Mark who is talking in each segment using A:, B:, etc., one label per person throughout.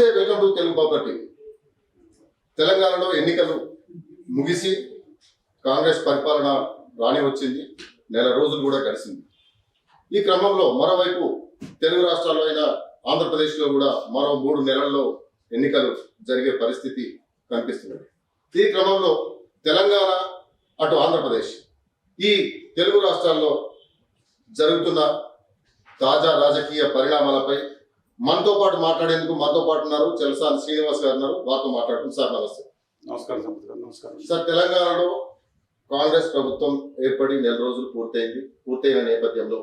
A: నమస్తే welcome to Telugu power TV తెలంగాణలో ఎన్నికలు ముగిసి కాంగ్రెస్ పరిపాలన రాని వచ్చింది. నెల రోజులు కూడా గడిచింది. ఈ క్రమంలో మరోవైపు తెలుగు రాష్ట్రాల్లో అయిన ఆంధ్రప్రదేశ్లో కూడా మరో మూడు నెలల్లో ఎన్నికలు జరిగే పరిస్థితి కనిపిస్తున్నది. ఈ క్రమంలో తెలంగాణ అటు ఆంధ్రప్రదేశ్. ఈ తెలుగు రాష్ట్రాల్లో జరుగుతున్న తాజా రాజకీయ పరిణామాలపై మనతో పాటు మాట్లాడేందుకు మనతో పాటు ఉన్నారు. చెలసాని శ్రీనివాస్ గారు ఉన్నారు. వారితో మాట్లాడుతుంది సార్ నమస్తే.
B: నమస్కారం నమస్కారం.
A: సార్ తెలంగాణలో కాంగ్రెస్ ప్రభుత్వం ఏర్పడి నెల రోజులు పూర్తయింది. పూర్తయిన నేపథ్యంలో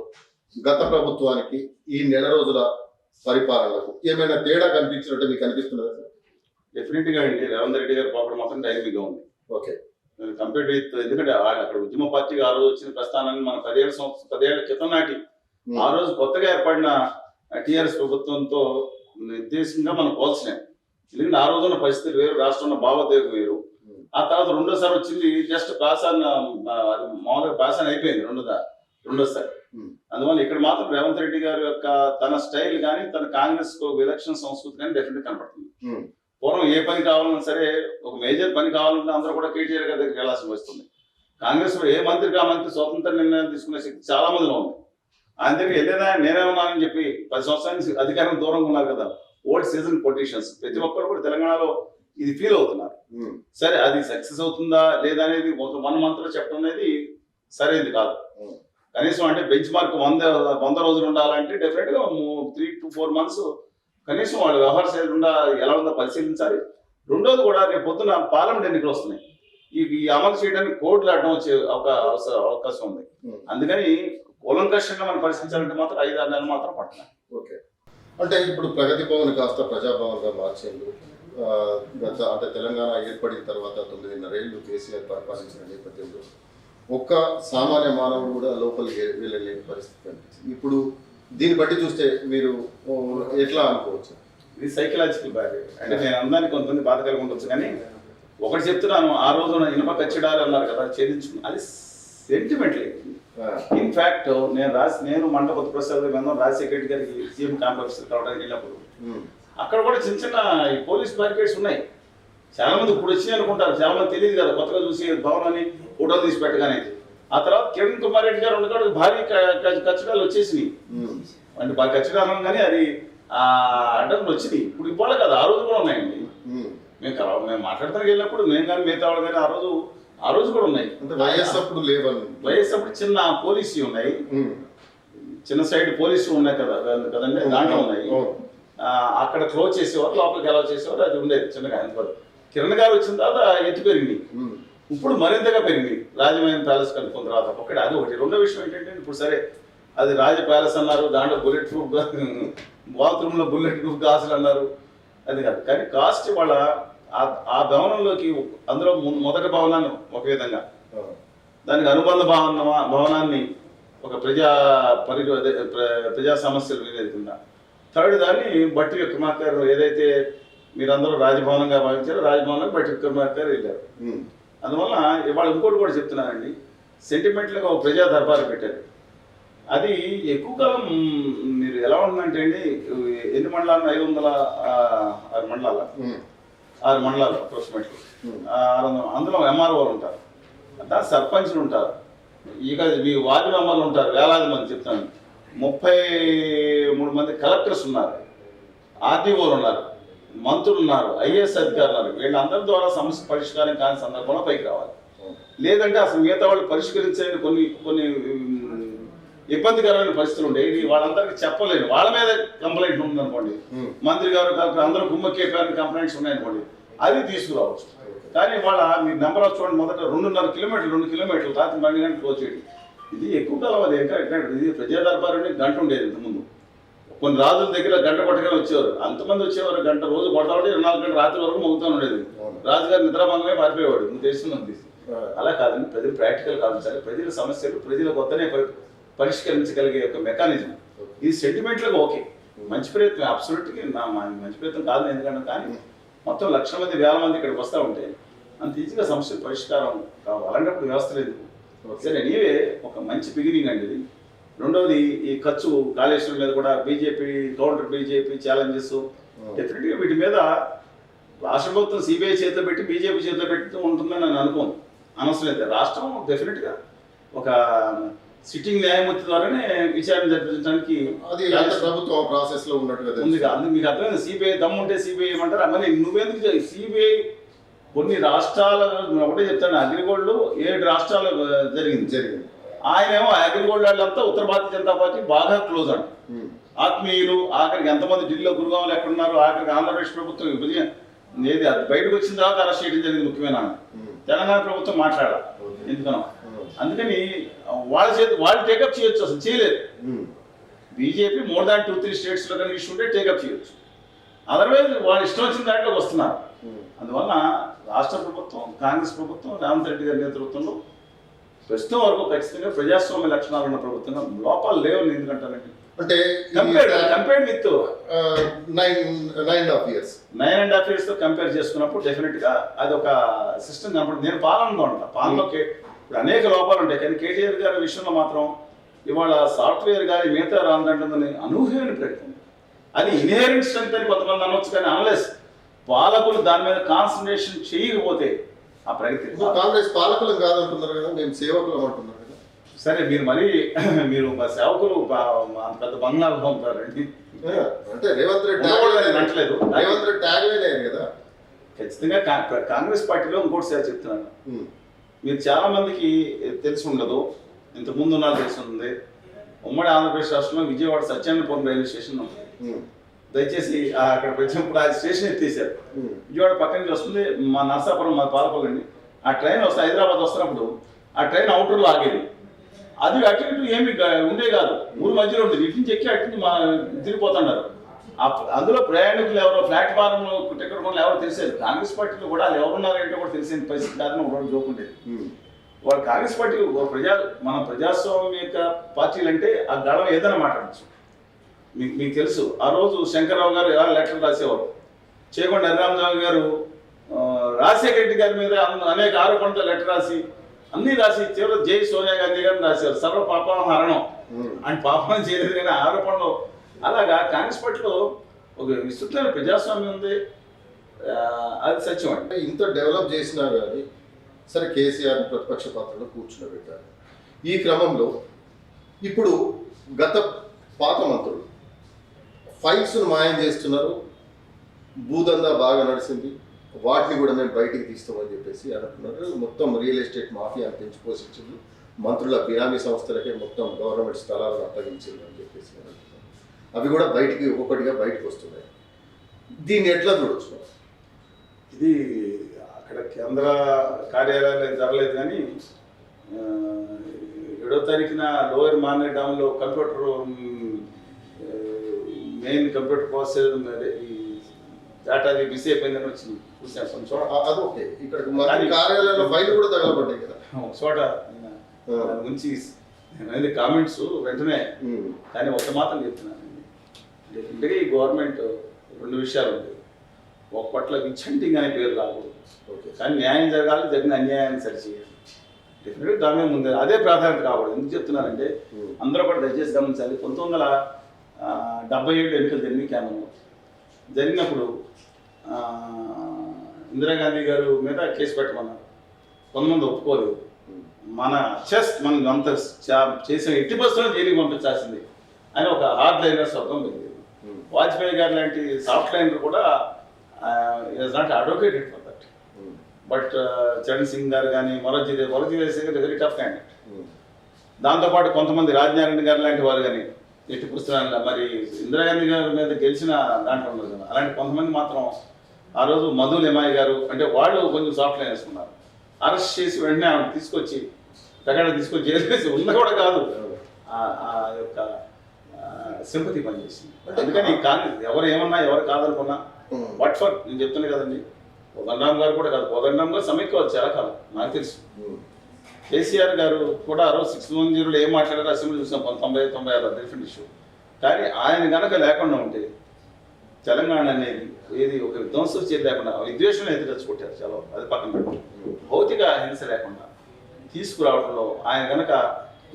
A: గత ప్రభుత్వానికి ఈ నెల రోజుల పరిపాలనకు ఏమైనా తేడా కనిపించినట్టు మీకు అనిపిస్తున్నదా సార్?
B: డెఫినెట్గా అండి రేవంత్ రెడ్డి గారి పాపడ మాత్రం డైనమిక్గా ఉంది.
A: ఓకే.
B: కంపేర్ విత్ ఎందుకంటే అక్కడ ఉద్యమ పార్టీగా ఆ రోజు వచ్చిన ప్రస్థానాన్ని మన పదిహేడు సంవత్సరం పదిహేడు క్రితం నాటి ఆ రోజు కొత్తగా ఏర్పడిన టిఆర్ఎస్ ప్రభుత్వంతో నిర్దేశంగా మనం పోల్చలేం. ఎందుకంటే ఆ రోజున పరిస్థితులు వేరు రాష్ట్రంలో భావోద్వేగం వేరు. ఆ తర్వాత రెండోసారి వచ్చింది జస్ట్ పాస్ అది మామూలుగా పాస్ అని అయిపోయింది రెండోసారి. రెండోసారి అందువల్ల ఇక్కడ మాత్రం రేవంత్ రెడ్డి గారి యొక్క తన స్టైల్ కానీ తన కాంగ్రెస్ ఎలక్షన్ సంస్కృతి కానీ డెఫినెట్ కనపడుతుంది. పూర్వం ఏ పని కావాలన్నా సరే ఒక మేజర్ పని కావాలన్నా అందరూ కూడా కేటీఆర్ గారి దగ్గరికి వెళ్ళాల్సి వస్తుంది. కాంగ్రెస్లో ఏ మంత్రి కా మంత్రి స్వతంత్ర నిర్ణయం తీసుకునే శక్తి చాలా మందిలో ఉంది. ఆయన దగ్గర వెళ్ళేదా నేనే ఉన్నానని చెప్పి పది సంవత్సరాల నుంచి అధికారం దూరంగా ఉన్నారు కదా. ఓల్డ్ సీజన్ పొలిటీషియన్స్ ప్రతి ఒక్కరు కూడా తెలంగాణలో ఇది ఫీల్ అవుతున్నారు.
A: ఉమ్,
B: సరే అది సక్సెస్ అవుతుందా లేదా అనేది ఒక వన్ మంత్లో చెప్పడం అనేది సరైనది కాదు.
A: ఉమ్,
B: కనీసం అంటే బెంచ్ మార్క్ వంద వంద రోజులు ఉండాలంటే డెఫినెట్గా త్రీ టు ఫోర్ మంత్స్ కనీసం వాళ్ళ వ్యవహార శైలి ఉండా ఎలా ఉందో పరిశీలించాలి. రెండోది కూడా రేపు పొద్దున పార్లమెంట్ ఎన్నికలు వస్తున్నాయి. ఈ అమలు చేయడానికి కోర్టులు ఆడడం వచ్చే అవస- అవకాశం ఉంది.
A: ఉమ్,
B: అందుకని కూలంకషంగా మనం పరిశీలించాలంటే మాత్రం ఐదు ఆరు నెలలు మాత్రం పడుతున్నాయి
A: ఓకే. అంటే ఇప్పుడు ప్రగతి భవన్ కాస్త ప్రజాభవన్గా మార్చేందుకు ఆ, గత అంటే తెలంగాణ ఏర్పడిన తర్వాత తొమ్మిదిన్నరేళ్ళు కేసీఆర్ పరిపాలించిన నేపథ్యంలో ఒక్క సామాన్య మానవుడు కూడా లోపలికి వెళ్ళలేని పరిస్థితి కనిపించింది ఇప్పుడు దీన్ని బట్టి చూస్తే మీరు ఎట్లా అనుకోవచ్చు?
B: ఇది సైకలాజికల్ బ్యారియర్ అంటే నేను అందరినీ కొంతమంది బాధ కలిగి ఉండొచ్చు కానీ ఒకటి చెప్తున్నాను ఆ రోజున ఇనుప కచ్చిడాలు అన్నారు కదా ఛేదించుకుని అది సెంటిమెంట్లీ ఇన్ఫాక్ట్ నేను రాసి నేను మండ కొత్త ప్రసాద్ గారు రాజశేఖర గారికి సీఎం క్యాంప్ ఆఫీసర్ కావడానికి వెళ్ళినప్పుడు
A: ఉమ్,
B: అక్కడ కూడా చిన్న చిన్న ఈ పోలీస్ బ్యారికేడ్స్ ఉన్నాయి. చాలా మంది ఇప్పుడు వచ్చి అనుకుంటారు చాలా మంది తెలియదు కదా కొత్తగా చూసి భవనాన్ని ఫోటోలు తీసి పెట్టగానే ఆ తర్వాత కిరణ్ కుమార్ రెడ్డి గారు ఉండగా భారీ కచ్చడాలు వచ్చేసినాయి.
A: ఉమ్,
B: అంటే బాగా కచ్చడాలు కానీ అది ఆ అడ్డంకులు వచ్చినాయి. ఇప్పుడు ఇవ్వాలి కదా ఆ రోజు కూడా ఉన్నాయండి.
A: ఉమ్.
B: మేము మేము మాట్లాడతానికి వెళ్ళినప్పుడు మేము కానీ మిగతా వాళ్ళు కానీ ఆ రోజు ఆ రోజు కూడా ఉన్నాయి.
A: అప్పుడు లేవని.
B: వైఎస్ అప్పుడు చిన్న పోలీసు ఉన్నాయి. చిన్న సైడ్ పోలీసు ఉన్నాయి కదా కదండి? దాంట్లో ఉన్నాయి. అక్కడ క్లోజ్ చేసేవారు లోపలికి ఎలా చేసేవారు అది ఉండేది చిన్నగా. అనుకోదు కిరణ్ గారు వచ్చిన తర్వాత ఎత్తు
A: ఉమ్,
B: ఇప్పుడు మరింతగా పెరిగింది రాజమహేంద్ర ప్యాలెస్ కనుక్కున్న తర్వాత ఒకటి అది ఒకటి. రెండో విషయం ఏంటంటే ఇప్పుడు సరే అది రాజ ప్యాలెస్ అన్నారు దాంట్లో బుల్లెట్ ప్రూఫ్ బాత్రూంలో బుల్లెట్ ప్రూఫ్ గాజులు అన్నారు. అది కాదు. కానీ కాస్ట్ వాళ్ళ ఆ- భవనంలోకి అందులో మొదటి భవనాన్ని ఒక విధంగా. దానికి అనుబంధ భవన భవనాన్ని ఒక ప్రజా పరి ప్రజా సమస్యలు వినేది కింద థర్డ్ దాన్ని బట్టి విక్రమార్కర్ ఏదైతే మీరందరూ రాజభవనంగా భావించారో రాజభవనం బట్టి విక్రమార్కర్ వెళ్ళారు. అందువల్ల ఇవాళ ఇంకోటి కూడా చెప్తున్నానండి. సెంటిమెంట్లుగా ఒక ప్రజా దర్బారు పెట్టారు. అది ఎక్కువ కాలం మీరు ఎలా ఉందంటే అండి ఎన్ని మండలాలు? ఐదు వందల ఆరు మండలాల? ఆరు మండలాలు అప్రాక్సిమేట్లీ
A: ఉమ్,
B: అందులో ఎంఆర్ఓలు ఉంటారు. దాని సర్పంచ్లు ఉంటారు. ఇక మీ వార్డు మెంబర్లు ఉంటారు. వేలాది మంది చెప్తాను. ముప్పై మూడు మంది కలెక్టర్స్ ఉన్నారు. ఆర్డీఓలు ఉన్నారు. మంత్రులు ఉన్నారు. ఐఏఎస్ అధికారులు ఉన్నారు. వీళ్ళందరి ద్వారా సమస్య పరిష్కారం కాని సందర్భంలో పైకి రావాలి.
A: అవును.
B: లేదంటే అసలు మిగతా వాళ్ళు పరిష్కరించలేని కొన్ని కొన్ని ఇబ్బందికరమైన పరిస్థితులు ఇది వాళ్ళందరికీ చెప్పలేను. వాళ్ళ మీద కంప్లైంట్ ఉందనుకోండి. మంత్రి గారు కలెక్టర్ అందరూ గుమ్మకేపారని కంప్లైంట్స్ ఉన్నాయనుకోండి. అది తీసుకురావచ్చు. కానీ వాళ్ళ మీరు నెంబర్ ఆఫ్ చూడండి మొదట రెండున్నర కిలోమీటర్లు రెండు కిలోమీటర్లు రాత్రి పన్నెండు గంటలు క్లోజ్ చేయడం. ఇది ఎక్కువ కాలం అది ఇంకా ఇంకా ఇది ప్రజా దర్బారు గంట ఉండేది ఇంతకుముందు. కొన్ని రాజుల దగ్గర గంట కొట్టగానే వచ్చేవారు. అంతమంది వచ్చేవారు గంట రోజు కొడతా ఉంటే ఇరవై నాలుగు గంటల రాత్రి వరకు మోగుతూ ఉండేది. రాజుగారు నిద్రాభంగమే పారిపోయేవాడు నువ్వు తెలిసింది
A: ఆ,
B: అలా కాదండి ప్రజలు ప్రాక్టికల్ కాదు. ప్రజల సమస్యలు ప్రజల కొత్తనే పరిష్కరించగలిగే ఒక మెకానిజం. ఇది సెంటిమెంట్లుగా ఓకే. మంచి ప్రయత్నం అబ్సల్యూట్గా నా మంచి ప్రయత్నం కాదు ఎందుకంటే కానీ మొత్తం లక్షల మంది వేల మంది ఇక్కడికి వస్తూ ఉంటే అంత ఈజీగా సమస్య పరిష్కారం అలాంటప్పుడు వ్యవస్థ లేదు. సరే నీవే ఒక మంచి బిగినింగ్ అండి ఇది. రెండవది ఈ ఖర్చు కాళేశ్వరం మీద కూడా బీజేపీ కౌంటర్ బీజేపీ ఛాలెంజెస్ డెఫినెట్గా వీటి మీద రాష్ట్ర ప్రభుత్వం సిబిఐ చేతిలో పెట్టి బీజేపీ చేతిలో పెట్టి ఉంటుందని నేను అనుకోను. అనవసరం లేదు. రాష్ట్రం డెఫినెట్గా ఒక సిట్టింగ్ న్యాయమూర్తి ద్వారానే విచారణ జరిపించడానికి
A: అది రాష్ట్ర ప్రభుత్వం ప్రాసెస్లో ఉన్నట్టుగా
B: ఉంది అందుకు మీకు అర్థమైంది. సిబిఐ దమ్ము ఉంటే సిబిఐ ఏమంటారు? మరి నువ్వెందుకు సిబిఐ కొన్ని రాష్ట్రాల ఒకటే చెప్తాను. అగ్రిగోల్డ్ ఏడు రాష్ట్రాలు జరిగింది.
A: జరిగింది.
B: ఆయన ఏమో అగ్రిగోల్డ్ వాళ్ళంతా ఉత్తర భారతీయ జనతా పార్టీ బాగా క్లోజ్ అంట. ఆత్మీయులు ఆఖరికి ఎంతమంది ఢిల్లీలో గురుగాములు ఎక్కడున్నారు? ఆఖరికి ఆంధ్రప్రదేశ్ ప్రభుత్వం విభజన ఏది? అది బయటకు వచ్చిన తర్వాత అరెస్ట్ చేయడం జరిగింది ముఖ్యమైన. తెలంగాణ ప్రభుత్వం మాట్లాడాలి.
A: ఓకే.
B: ఎందుకనో.
A: ఉమ్.
B: అందుకని వాళ్ళ చేతి వాళ్ళు టేకప్ చేయొచ్చు అసలు చేయలేదు. BJP more than two three స్టేట్స్లో కనుక ఇష్యూ ఉంటే టేకప్ చేయొచ్చు. అదర్వైజ్ వాళ్ళు ఇష్టం వచ్చిన దాంట్లో వస్తున్నారు. అందువల్ల రాష్ట్ర ప్రభుత్వం కాంగ్రెస్ ప్రభుత్వం రేవంత్ రెడ్డి గారి నేతృత్వంలో ప్రస్తుతం వరకు ఖచ్చితంగా ప్రజాస్వామ్య లక్షణాలు ఉన్న ప్రభుత్వంగా లోపాలు లేవని ఎందుకంటానండి
A: అంటే
B: compared compared with
A: nine nine and half years
B: nine and half ఇయర్స్తో compare చేసుకున్నప్పుడు డెఫినెట్గా అది ఒక సిస్టమ్ కనపడుతుంది. నేను పాలనలో ఉంటా. పాలనలోకి ఇప్పుడు అనేక లోపాలు ఉంటాయి. కానీ కేటీఆర్ గారి విషయంలో మాత్రం ఇవాళ సాఫ్ట్వేర్ గారి మిగతా రాందంటుందని అనూహ్యమైన ప్రయత్నం అది ఇన్హెరెంట్ స్ట్రెంత్ అని కొంతమంది అనొచ్చు కానీ అనలెస్ పాలకులు దాని మీద కాన్సన్ట్రేషన్ చేయకపోతే ఆ ప్రగతి
A: కాంగ్రెస్ పాలకులం కాదంటున్నారు కదా మేము సేవకులం అంటున్నారు కదా.
B: సరే మీరు మరీ మీరు మా సేవకులు పెద్ద బంగ్లాలో ఉంటారండి
A: ఆ, అంటే రేవంత్ రెడ్డి
B: అనట్లేదు.
A: రేవంత్ రెడ్డి ట్యాగ్ కదా.
B: ఖచ్చితంగా కాంగ్రెస్ పార్టీలో ఇంకోటి చెప్తున్నాను. మీరు చాలా మందికి తెలిసి ఉండదు ఇంతకు ముందు ఉన్నది తెలిసి ఉంది ఉమ్మడి ఆంధ్రప్రదేశ్ రాష్ట్రంలో విజయవాడ సత్యనారాయణపురం రైల్వే స్టేషన్ ఉంది. దయచేసి అక్కడ వచ్చినప్పుడు ఆ స్టేషన్ ఎత్తేసారు. విజయవాడ పక్క నుంచి వస్తుంది మా నర్సాపురం మా పాలకొల్లండి. ఆ ట్రైన్ వస్తే హైదరాబాద్ వస్తున్నప్పుడు ఆ ట్రైన్ అవుటర్లో ఆగేది. అది అటు ఇటు ఏమి ఉండే కాదు. ఊరు మధ్యలో ఉండేది ఇటు నుంచి ఎక్కి అటు నుంచి మా తిరిగిపోతున్నారు. అందులో ప్రయాణికులు ఎవరో ప్లాట్ఫారం టికెట్ ఎవరో తెలిసేది. కాంగ్రెస్ పార్టీలో కూడా వాళ్ళు ఎవరున్నారో ఏంటో కూడా తెలిసిన పరిస్థితి కాదని ఒక రోజు జోకుండేది. వాళ్ళు కాంగ్రెస్ పార్టీ ప్రజా మన ప్రజాస్వామిక పార్టీలు అంటే ఆ గళం ఏదైనా మాట్లాడచ్చు. మీకు మీకు తెలుసు. ఆ రోజు శంకర్రావు గారు ఎలా లెటర్ రాసేవారు? చేకొండ హరిరామరావు గారు రాజశేఖర రెడ్డి గారి మీద అనేక ఆరోపణలతో లెటర్ రాసి అన్ని రాసి చివరి జై సోనియా గాంధీ గారిని రాశారు సర్వ పాపం హరణం. అని పాపం చేయలేదు కానీ ఆరోపణలు అలాగా కాంగ్రెస్ పార్టీలో ఒక విస్తృతమైన ప్రజాస్వామ్యం ఉంది. అది సత్యం
A: అంటే ఇంత డెవలప్ చేసినా కానీ సరే కేసీఆర్ ప్రతిపక్ష పాత్రలో కూర్చుండబెట్టారు. ఈ క్రమంలో ఇప్పుడు గత పాత మంత్రులు ఫైల్స్ను మాయం చేస్తున్నారు. భూదందా బాగా నడిచింది. వాటిని కూడా మేము బయటికి తీస్తామని చెప్పేసి అనుకున్నారు. మొత్తం రియల్ ఎస్టేట్ మాఫియాను పెంచి పోషించింది. మంత్రుల బినామీ సంస్థలకే మొత్తం గవర్నమెంట్ స్థలాలను అప్పగించింది అని చెప్పేసి అవి కూడా బయటికి ఒక్కొక్కటిగా బయటకు వస్తున్నాయి. దీన్ని ఎట్లా చూడొచ్చు?
B: ఇది అక్కడ కేంద్ర కార్యాలయాలు ఏం జరగలేదు కానీ ఏడో తారీఖున లోయర్ మానే డామ్లో కంప్యూటర్ మెయిన్ కంప్యూటర్ ప్రాసెస్ ఈ డేటాది మిస్ అయిపోయిందని వచ్చింది చూసాను కొంచెం చోట
A: అది ఓకే. ఇక్కడ కార్యాలయంలో ఫైల్ కూడా తగలబడ్డాయి కదా.
B: ఒక చోట అనేది కామెంట్స్ వెంటనే. కానీ ఒక మాత్రం చెప్తున్నాను. డెఫినెట్గా ఈ గవర్నమెంట్ రెండు విషయాలు ఉంటాయి. ఒక పట్ల విచ్చంటింగ్ అనే పేరు రాకూడదు.
A: ఓకే
B: కానీ న్యాయం జరగాలి జరిగిన అన్యాయాన్ని సరిచేయాలి డెఫినెట్గా దాని మీద అదే ప్రాధాన్యత కావాలి ఎందుకు చెప్తున్నానంటే
A: ఉమ్.
B: అందరూ కూడా దయచేసి గమనించాలి. పంతొమ్మిది వందల డెబ్బై ఏడు ఎన్నికలు జరిగినాయి కేంద్రంలో జరిగినప్పుడు ఇందిరాగాంధీ గారు మీద కేసు పెట్టమన్నారు. కొంతమంది ఒప్పుకోలేదు.
A: ఉమ్.
B: మన చెస్ మనం అంత చేసిన ఎట్టి బస్సులో జైలుకి పంపించాల్సింది. అని ఒక హార్డ్ లైనర్ స్వర్గం పెరిగింది. వాజ్పేయి గారు లాంటి సాఫ్ట్ లైనర్ కూడా is not advocated for that. But Charan Singh గారు కానీ Morarji Morarji Singh very tough candidate. దాంతోపాటు కొంతమంది రాజనారాయణ గారు లాంటి వారు కానీ ఎట్టి పుస్తకాలు మరి ఇందిరాగాంధీ గారి మీద గెలిచిన దాంట్లో ఉన్నారు కదా అలాంటి కొంతమంది మాత్రం ఆ రోజు మధు లిమాయి గారు అంటే వాళ్ళు కొంచెం సాఫ్ట్ లైన్ వేసుకున్నారు అరెస్ట్ చేసి వెంటనే ఆమె తీసుకొచ్చి దగ్గర తీసుకొచ్చి వేసి ఉన్న కూడా కాదు. ఆ- ఆ యొక్క సింపతి పనిచేసింది అందుకని కాంగ్రెస్ ఎవరు ఏమన్నా ఎవరు కాదనుకున్నా. వాట్ ఫర్ నేను చెప్తున్నా కదండి. కోదండరామ్ గారు కూడా కాదు. కోదండరామ్ గారు సమైక్య చాలా కాలం నాకు తెలుసు. కేసీఆర్ గారు కూడా ఆ రోజు సిక్స్ వన్ జీరోలో ఏం మాట్లాడారో అసెంబ్లీ చూసాం. తొంభై తొంభై ఆరు డిఫరెంట్ ఇష్యూ కానీ ఆయన గనక లేకుండా ఉంటే తెలంగాణ అనేది ఏది ఒక విధ్వంసం చేతి లేకుండా విద్వేషం ఎదురొచ్చుకొట్టారు చాలా? అది పక్కన పెట్టి. భౌతిక హింస లేకుండా తీసుకురావడంలో ఆయన గనక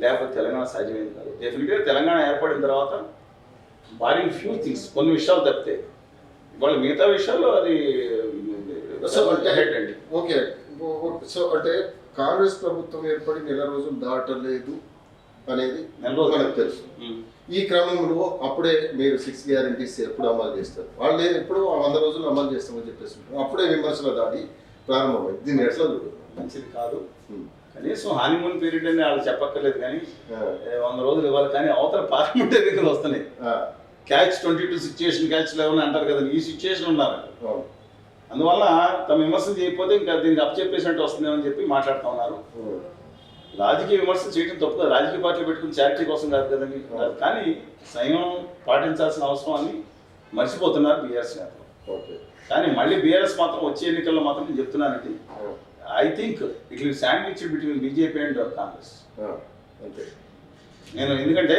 B: లేకపోతే తెలంగాణ సాధ్యమైంది కాదు. డెఫినెట్గా తెలంగాణ ఏర్పడిన తర్వాత భారీ ఫ్యూ థింగ్స్ కొన్ని విషయాలు తప్పితే. వాళ్ళ మిగతా విషయాల్లో అది అండి.
A: ఓకే. సో అంటే కాంగ్రెస్ ప్రభుత్వం ఏర్పడి నెల రోజులు దాటలేదు అనేది
B: నెల రోజులు.
A: మనకు తెలుసు. ఈ క్రమంలో అప్పుడే మీరు సిక్స్ గ్యారంటీస్ ఎప్పుడు అమలు చేస్తారు? వాళ్ళు ఎప్పుడు వంద రోజులు అమలు చేస్తామని చెప్పేసి. అప్పుడే విమర్శల దాడి ప్రారంభమైంది. దీన్ని ఎట్లా
B: మంచిది కాదు. కనీసం హానిమూన్ పీరియడ్ అని వాళ్ళు చెప్పక్కర్లేదు కానీ వంద రోజులు ఇవ్వాలి కానీ అవతల పార్లమెంట్ ఎన్నికలు వస్తున్నాయి. Catch twenty two situation catch eleven అంటారు కదా ఈ సిచ్యుయేషన్ ఉన్నారు. అందువల్ల తమ విమర్శలు చేయకపోతే ఇంకా దీనికి అప్పచెప్పేసినట్టు వస్తుందేమని చెప్పి మాట్లాడుతూ ఉన్నారు. రాజకీయ విమర్శలు చేయడం తప్పు కాదు. రాజకీయ పార్టీలు పెట్టుకుని చారిటీ కోసం కాదు కదండి. కాదు. కానీ సంయమనం పాటించాల్సిన అవసరం అని మర్చిపోతున్నారు బీఆర్ఎస్ నేతలు
A: ఓకే.
B: కానీ మళ్ళీ బీఆర్ఎస్ మాత్రం వచ్చే ఎన్నికల్లో మాత్రం నేను చెప్తున్నానండి. I think it will sandwich between BJP and Congress నేను ఎందుకంటే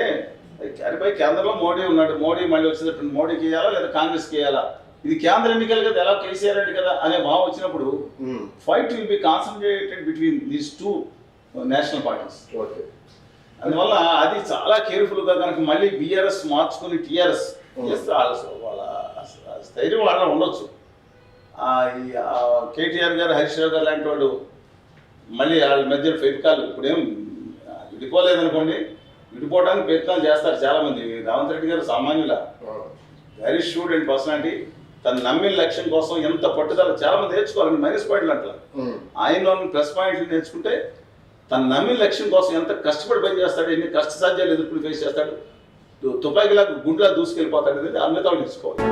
B: దానిపై కేంద్రంలో మోడీ ఉన్నాడు. మోడీ మళ్ళీ వచ్చేటప్పుడు మోడీకి వేయాలా లేదా కాంగ్రెస్కి వేయాలా ఇది కేంద్ర ఎన్నికలు కదా ఎలా కేసీఆర్ రెడ్డి కదా అనే భావం వచ్చినప్పుడు. Fight will be concentrated between these two national parties.
A: Okay.
B: అందువల్ల అది చాలా కేర్ఫుల్గా కనుక మళ్ళీ బీఆర్ఎస్ మార్చుకుని టీఆర్ఎస్ చేస్తే వాళ్ళ స్థైర్యం వాళ్ళ ఉండొచ్చు. కేటీఆర్ గారు హరీష్ రావు గారు లాంటి వాళ్ళు మళ్ళీ వాళ్ళ మధ్య ఫెవికాలు ఇప్పుడేం విడిపోలేదనుకోండి. విడిపోవడానికి ప్రయత్నాలు చేస్తారు చాలామంది. రేవంత్ రెడ్డి గారు సామాన్యుల. వెరీ షూడ్ అండ్ పర్సనాలిటీ తను నమ్మిన లక్ష్యం కోసం ఎంత పట్టుదల చాలా మంది నేర్చుకోవాలండి మైనస్ పాయింట్లు
A: ఉమ్.
B: ఆయనలో ప్లస్ పాయింట్లు నేర్చుకుంటే తన నమ్మిన లక్ష్యం కోసం ఎంత కష్టపడి పని చేస్తాడు ఎన్ని కష్ట సాధ్యాలు ఎదుర్కొని ఫేస్ చేస్తాడు తుపాకీలా గుండ్లా దూసుకెళ్ళిపోతాడు అనేది అన్నితో నేర్చుకోవాలి.